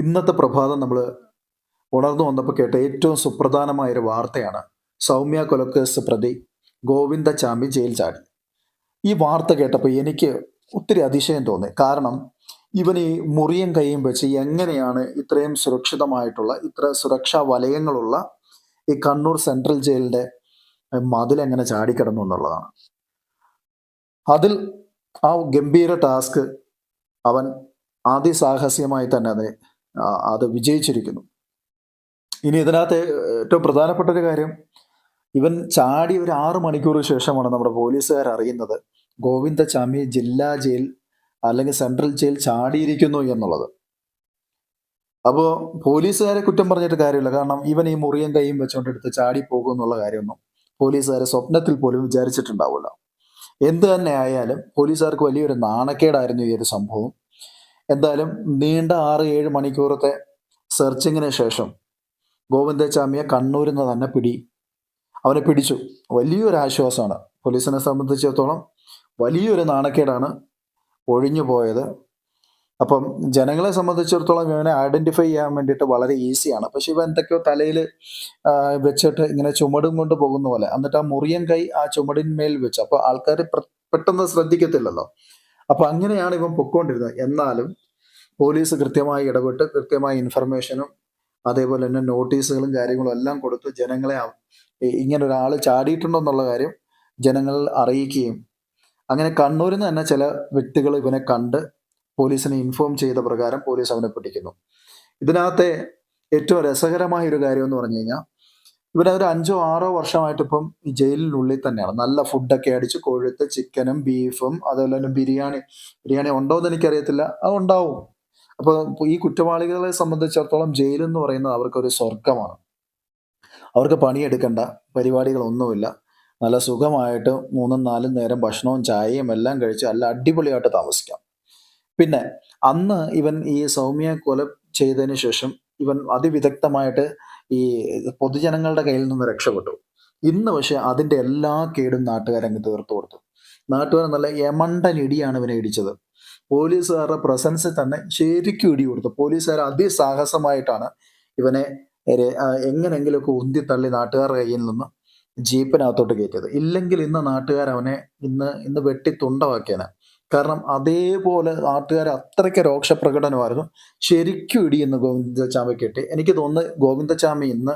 ഇന്നത്തെ പ്രഭാതം നമ്മൾ ഉണർന്നു വന്നപ്പോൾ കേട്ട ഏറ്റവും സുപ്രധാനമായ ഒരു വാർത്തയാണ്. സൗമ്യ കൊലക്കേസ് പ്രതി ഗോവിന്ദ ചാമി ജയിൽ ചാടി. ഈ വാർത്ത കേട്ടപ്പോൾ എനിക്ക് ഒത്തിരി അതിശയം തോന്നി. കാരണം ഇവൻ ഈ മുറിയും കൈയും വെച്ച് എങ്ങനെയാണ് ഇത്രയും സുരക്ഷിതമായിട്ടുള്ള ഇത്ര സുരക്ഷാ വലയങ്ങളുള്ള ഈ കണ്ണൂർ സെൻട്രൽ ജയിലിന്റെ മതിലെങ്ങനെ ചാടിക്കിടന്നു എന്നുള്ളതാണ്. അതിൽ ആ ഗംഭീര ടാസ്ക് അവൻ അതിസാഹസ്യമായി തന്നെ അത് ആ, അത് വിജയിച്ചിരിക്കുന്നു. ഇനി ഇതിനകത്ത് ഏറ്റവും പ്രധാനപ്പെട്ട ഒരു കാര്യം ഇവൻ ചാടി ഒരു ആറ് മണിക്കൂർ ശേഷമാണ് നമ്മുടെ പോലീസുകാർ അറിയുന്നത് ഗോവിന്ദചാമി ജില്ലാ ജയിൽ അല്ലെങ്കിൽ സെൻട്രൽ ജയിൽ ചാടിയിരിക്കുന്നു എന്നുള്ളത്. അപ്പോൾ പോലീസുകാരെ കുറ്റം പറഞ്ഞിട്ട് കാര്യമില്ല. കാരണം ഇവൻ ഈ മുറിയും കൈയും വെച്ചുകൊണ്ട് എടുത്ത് ചാടി പോകും എന്നുള്ള കാര്യമൊന്നും പോലീസുകാരെ സ്വപ്നത്തിൽ പോലും വിചാരിച്ചിട്ടുണ്ടാവില്ല. എന്ത് തന്നെ ആയാലും പോലീസുകാർക്ക് വലിയൊരു നാണക്കേടായിരുന്നു ഈ ഒരു സംഭവം. എന്തായാലും നീണ്ട ആറ് ഏഴ് മണിക്കൂറത്തെ സെർച്ചിങ്ങിന് ശേഷം ഗോവിന്ദച്ചാമിയെ കണ്ണൂരിൽ നിന്ന് തന്നെ പിടി. അവനെ പിടിച്ചു. വലിയൊരു ആശ്വാസമാണ്. പോലീസിനെ സംബന്ധിച്ചിടത്തോളം വലിയൊരു നാണക്കേടാണ് ഒഴിഞ്ഞു പോയത്. അപ്പം ജനങ്ങളെ സംബന്ധിച്ചിടത്തോളം ഇവനെ ഐഡന്റിഫൈ ചെയ്യാൻ വേണ്ടിയിട്ട് വളരെ ഈസിയാണ് പക്ഷെ ഇവ എന്തൊക്കെയോ തലയിൽ വെച്ചിട്ട് ഇങ്ങനെ ചുമടും കൊണ്ട് പോകുന്ന പോലെ. എന്നിട്ട് ആ മുറിയൻ കൈ ആ ചുമടിന്മേൽ വെച്ച്. അപ്പോൾ ആൾക്കാർ പെട്ടെന്ന് ശ്രദ്ധിക്കത്തില്ലല്ലോ. അപ്പൊ അങ്ങനെയാണ് ഇവൻ പൊക്കോണ്ടിരുന്നത്. എന്നാലും പോലീസ് കൃത്യമായി ഇടപെട്ട് കൃത്യമായ ഇൻഫർമേഷനും അതേപോലെ തന്നെ നോട്ടീസുകളും കാര്യങ്ങളും എല്ലാം കൊടുത്ത് ജനങ്ങളെ ഇങ്ങനെ ഒരാൾ ചാടിയിട്ടുണ്ടെന്നുള്ള കാര്യം ജനങ്ങൾ അറിയിക്കുകയും അങ്ങനെ കണ്ണൂരിൽ നിന്ന് തന്നെ ചില വ്യക്തികൾ ഇവനെ കണ്ട് പോലീസിനെ ഇൻഫോം ചെയ്ത പ്രകാരം പോലീസ് അവനെ പിടിക്കുന്നു. ഇതിനകത്തെ ഏറ്റവും രസകരമായ ഒരു കാര്യം എന്ന് പറഞ്ഞു കഴിഞ്ഞാൽ ഇവനെ ഒരു അഞ്ചോ ആറോ വർഷമായിട്ട് ഇപ്പം ഈ ജയിലിനുള്ളിൽ തന്നെയാണ്. നല്ല ഫുഡൊക്കെ അടിച്ച് കൊഴുത്ത് ചിക്കനും ബീഫും അതുപോലെ തന്നെ ബിരിയാണി. ബിരിയാണി ഉണ്ടോ എന്ന് എനിക്കറിയത്തില്ല. അത് ഉണ്ടാവും. അപ്പോൾ ഈ കുറ്റവാളികളെ സംബന്ധിച്ചിടത്തോളം ജയിൽ എന്ന് പറയുന്നത് അവർക്കൊരു സ്വർഗമാണ് അവർക്ക് പണിയെടുക്കേണ്ട. പരിപാടികളൊന്നുമില്ല. നല്ല സുഖമായിട്ട് മൂന്നും നാലും നേരം ഭക്ഷണവും ചായയും എല്ലാം കഴിച്ച് നല്ല അടിപൊളിയായിട്ട് താമസിക്കാം. പിന്നെ അന്ന് ഇവൻ ഈ സൗമ്യ കൊല ചെയ്തതിന് ശേഷം ഇവൻ അതിവിദഗ്ധമായിട്ട് ഈ പൊതുജനങ്ങളുടെ കയ്യിൽ നിന്ന് രക്ഷപ്പെട്ടു. ഇന്ന് പക്ഷെ അതിന്റെ എല്ലാ കേടും നാട്ടുകാരങ്ങ് തീർത്തു കൊടുത്തു. നാട്ടുകാർ നല്ല യമണ്ടൻ ഇടിയാണ് ഇവനെ ഇടിച്ചത്. പോലീസുകാരുടെ പ്രസൻസ് തന്നെ ശരിക്കും ഇടി കൊടുത്തു. പോലീസുകാർ അതിസാഹസമായിട്ടാണ് ഇവനെ എങ്ങനെങ്കിലുമൊക്കെ ഉന്തി തള്ളി നാട്ടുകാരുടെ കയ്യിൽ നിന്ന് ജീപ്പിനകത്തോട്ട് കയറ്റിയത്. ഇല്ലെങ്കിൽ ഇന്ന് നാട്ടുകാർ അവനെ ഇന്ന് ഇന്ന് വെട്ടി തുണ്ടമാക്കിയാണ് കാരണം അതേപോലെ നാട്ടുകാർ അത്രയ്ക്ക് രോക്ഷപ്രകടനമായിരുന്നു ശരിക്കും ഇടിയെന്ന് ഇന്ന് ഗോവിന്ദചാമി കിട്ടി. എനിക്ക് തോന്നുന്നു ഗോവിന്ദചാമി ഇന്ന്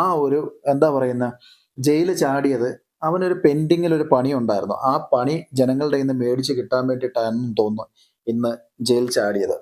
ആ ഒരു എന്താ പറയുന്ന ജയിൽ ചാടിയത് അവനൊരു പെൻഡിങ്ങിൽ ഒരു പണി ഉണ്ടായിരുന്നു. ആ പണി ജനങ്ങളുടെ ഇന്ന് മേടിച്ച് കിട്ടാൻ വേണ്ടിയിട്ടാണെന്ന് തോന്നുന്നു ഇന്ന് ജയിൽ ചാടിയത്.